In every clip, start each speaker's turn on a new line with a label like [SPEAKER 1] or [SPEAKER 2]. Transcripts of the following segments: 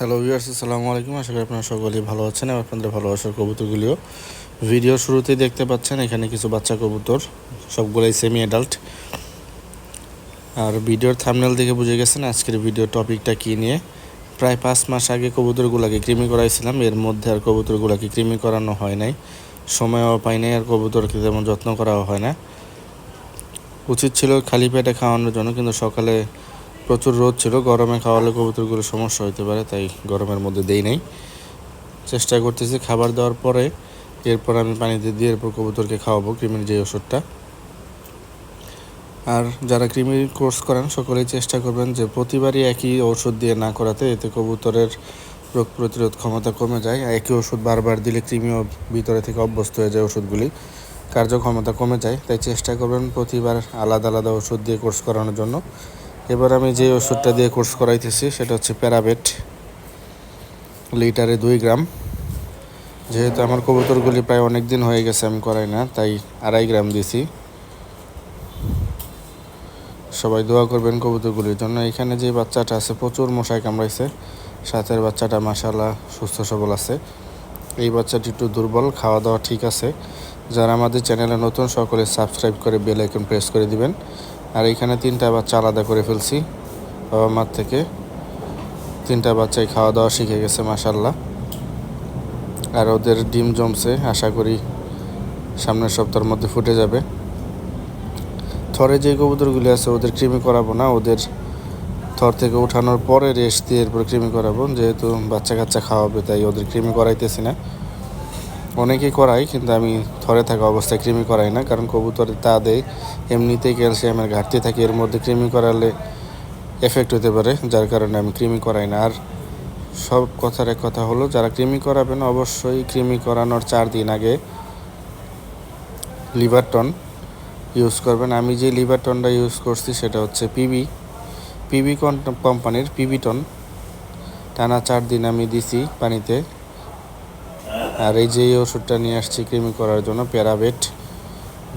[SPEAKER 1] Hello viewers আসসালামু আলাইকুম। আশা করি আপনারা সকলেই ভালো আছেন এবং আপনাদের ভালোবাসার কবুতরগুলিও। ভিডিও শুরুতেই দেখতে পাচ্ছেন, এখানে কিছু বাচ্চা কবুতর, সবগুলোই সেমি অ্যাডাল্ট আর ভিডিওর থামনেল দেখে বুঝে গেছেন আজকের ভিডিও টপিকটা কী নিয়ে। প্রায় পাঁচ মাস আগে কবুতরগুলোকে কৃমি করাইছিলাম, এর মধ্যে আর কবুতরগুলোকে কৃমি করানো হয় নাই। সময়ও পাই নাই, আর কবুতরকে তেমন যত্ন করাও হয় না। উচিত ছিল খালি পেটে খাওয়ানোর জন্য, কিন্তু সকালে প্রচুর রোদ ছিল, গরমে খাওয়ালে কবুতরগুলো সমস্যা হতে পারে, তাই গরমের মধ্যে দেই নাই। চেষ্টা করতেছি খাবার দেওয়ার পরে, এরপর আমি পানিতে দিয়ে এরপর কবুতরকে খাওয়াবো কৃমির যে ওষুধটা। আর যারা কৃমির কোর্স করেন, সকলেই চেষ্টা করবেন যে প্রতিবারই একই ওষুধ দিয়ে না করাতে, এতে কবুতরের রোগ প্রতিরোধ ক্ষমতা কমে যায়। একই ওষুধ বারবার দিলে কৃমিও ভিতরে থেকে অভ্যস্ত হয়ে যায় ওষুধগুলি, কার্যক্ষমতা কমে যায়। তাই চেষ্টা করবেন প্রতিবার আলাদা আলাদা ওষুধ দিয়ে কোর্স করানোর জন্য। এবার আমি যে ওষুধটা দিয়ে কোর্স করাইতেছি, সেটা হচ্ছে প্যারাবেট। লিটারে দুই গ্রাম। যেহেতু আমার কবুতরগুলি প্রায় অনেক দিন হয়ে গেছে, আমি করাই না, তাই আড়াই গ্রাম দিছি। সবাই দোয়া করবেন কবুতরগুলির জন্য। এখানে যে বাচ্চাটা আছে, প্রচুর মশায় কামড়াইছে। সাথের বাচ্চাটা মাসাল্লাহ সুস্থ সবল আছে। এই বাচ্চাটি একটু দুর্বল খাওয়া দাওয়া ঠিক আছে। যারা আমাদের চ্যানেলে নতুন, সকলে সাবস্ক্রাইব করে বেল আইকন প্রেস করে দিবেন। আর এখানে তিনটা বাচ্চা আলাদা করে ফেলছি, বাবা মার থেকে। তিনটা বাচ্চাই খাওয়া দাওয়া শিখে গেছে মাসাল্লাহ আর ওদের ডিম জমছে, আশা করি সামনের সপ্তাহের মধ্যে ফুটে যাবে। থরে যে কবুতরগুলি আছে, ওদের কৃমি করাবো না, ওদের থর থেকে উঠানোর পরে রেস্ট দিয়ে এরপর কৃমি করাবো। যেহেতু বাচ্চা কাচ্চা খাওয়াবে, তাই ওদের কৃমি করাইতেছি না। অনেকেই করাই কিন্তু আমি থরে থাকা অবস্থায় কৃমি করাই না, কারণ কবুতরের তা দেয়, এমনিতেই ক্যালসিয়ামের ঘাটতি থাকে, এর মধ্যে কৃমি করালে এফেক্ট হতে পারে, যার কারণে আমি কৃমি করাই না। আর সব কথার এক কথা হলো, যারা কৃমি করাবেন অবশ্যই কৃমি করানোর চার দিন আগে লিভারটন ইউজ করবেন। আমি যে লিভারটনটা ইউজ করছি সেটা হচ্ছে পিবি পিবি কোম্পানির পিবিটন টানা চার দিন আমি দিছি পানিতে। আর এই যে ওষুধটা নিয়ে আসছি কৃমি করার জন্য প্যারাবেট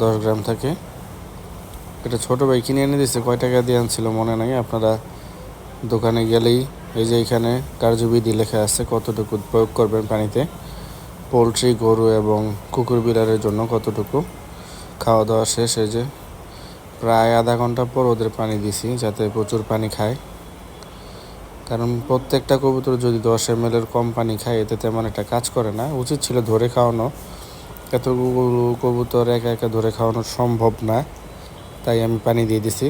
[SPEAKER 1] দশ গ্রাম থাকে। এটা ছোটো ভাই কিনে এনে দিচ্ছে কয় টাকা দিয়ে আনছিল মনে নাই, আপনারা দোকানে গেলেই এই যে এখানে কার্যবিধি লেখা আছে, কতটুকু প্রয়োগ করবেন পানিতে, পোলট্রি, গরু এবং কুকুর বিড়ালের জন্য কতটুকু। খাওয়া দাওয়া শেষ, এই যে প্রায় আধা ঘণ্টা পর ওদের পানি দিছি, যাতে প্রচুর পানি খায়। কারণ প্রত্যেকটা কবুতর যদি দশ এম এর কম পানি খায়, এতে তেমন একটা কাজ করে না। উচিত ছিল ধরে খাওয়ানো। এতগুলো কবুতর একা একা ধরে খাওয়ানো সম্ভব না, তাই আমি পানি দিয়ে দিছি।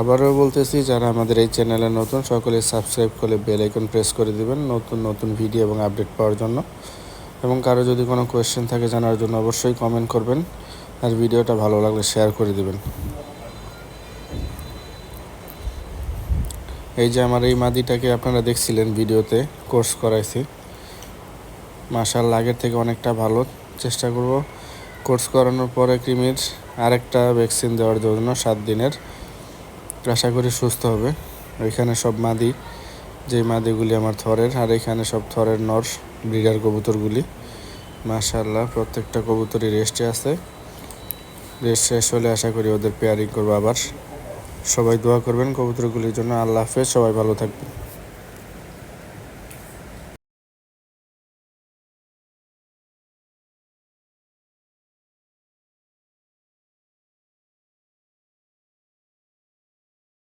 [SPEAKER 1] আবারও বলতেছি, যারা আমাদের এই চ্যানেলে নতুন, সকলে সাবস্ক্রাইব করে বেল আইকন প্রেস করে দিবেন নতুন নতুন ভিডিও এবং আপডেট পাওয়ার জন্য। এবং কারও যদি কোনো কোয়েশ্চেন থাকে জানার জন্য অবশ্যই কমেন্ট করবেন। আর ভিডিওটা ভালো লাগলে শেয়ার করে দিবেন। এই যে আমার এই মাদিটাকে আপনারা দেখছিলেন ভিডিওতে কোর্স করাইছি। মাসাল আগের থেকে অনেকটা ভালো। চেষ্টা করব কোর্স করানোর পরে ক্রিমির আরেকটা ভ্যাকসিন দেওয়ার জন্য সাত দিনের। আশা করি সুস্থ হবে। ওইখানে সব মাদি যে মাদিগুলি আমার থরের, আর এখানে সব থরের নর ব্রিডার কবুতরগুলি। মাশাল্লাহ প্রত্যেকটা কবুতরই রেস্টে আছে। রেস্ট শেষ হলে আশা করি ওদের পেয়ারিং করব আবার। সবাই দোয়া করবেন কবুতরগুলির জন্য। আল্লাহ হাফেজ সবাই ভালো থাকবেন।